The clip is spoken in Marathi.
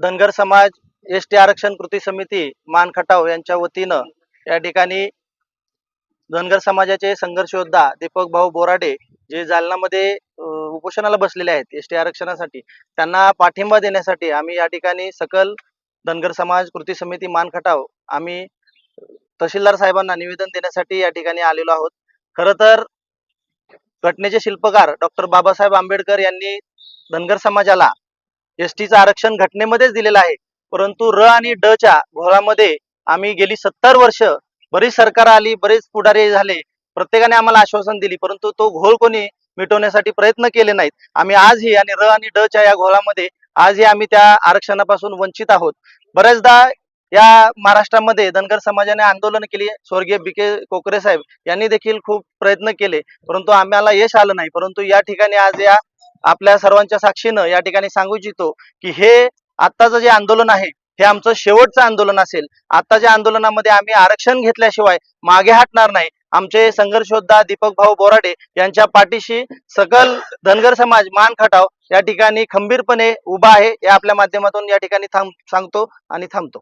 धनगर समाज एस टी आरक्षण कृती समिती मान खटाव यांच्या वतीनं या ठिकाणी धनगर समाजाचे संघर्ष योद्धा दीपक भाऊ बोराडे जे जालनामध्ये उपोषणाला बसलेले आहेत एस टी आरक्षणासाठी त्यांना पाठिंबा देण्यासाठी आम्ही या ठिकाणी सकल धनगर समाज कृती समिती मान खटाव आम्ही तहसीलदार साहेबांना निवेदन देण्यासाठी या ठिकाणी आलेलो आहोत. खरं तर घटनेचे शिल्पकार डॉक्टर बाबासाहेब आंबेडकर यांनी धनगर समाजाला एस टीचं आरक्षण घटनेमध्येच दिलेलं आहे. परंतु र आणि ड च्या घोळामध्ये आम्ही गेली सत्तर वर्ष बरीच सरकार आली बरेच पुढारी झाले प्रत्येकाने आम्हाला आश्वासन दिली परंतु तो घोळ कोणी मिटवण्यासाठी प्रयत्न केले नाहीत. आम्ही आजही आणि र आणि ड च्या या घोळामध्ये आजही आम्ही त्या आरक्षणापासून वंचित आहोत. बऱ्याचदा या महाराष्ट्रामध्ये धनगर समाजाने आंदोलन केले स्वर्गीय बी के कोकरे साहेब यांनी देखील खूप प्रयत्न केले परंतु आम्हाला यश आलं नाही. परंतु या ठिकाणी आज या आपल्या सर्वांच्या साक्षीनं या ठिकाणी सांगू इच्छितो की हे आत्ताचं जे आंदोलन आहे हे आमचं शेवटचं आंदोलन असेल. आत्ताच्या आंदोलनामध्ये आम्ही आरक्षण घेतल्याशिवाय मागे हटणार नाही आमचे संघर्षोद्धा दीपक भाऊ बोराडे यांच्या पाठीशी सकल धनगर समाज मान खटाव या ठिकाणी खंबीरपणे उभा आहे या आपल्या माध्यमातून या ठिकाणी थांब सांगतो आणि थांबतो.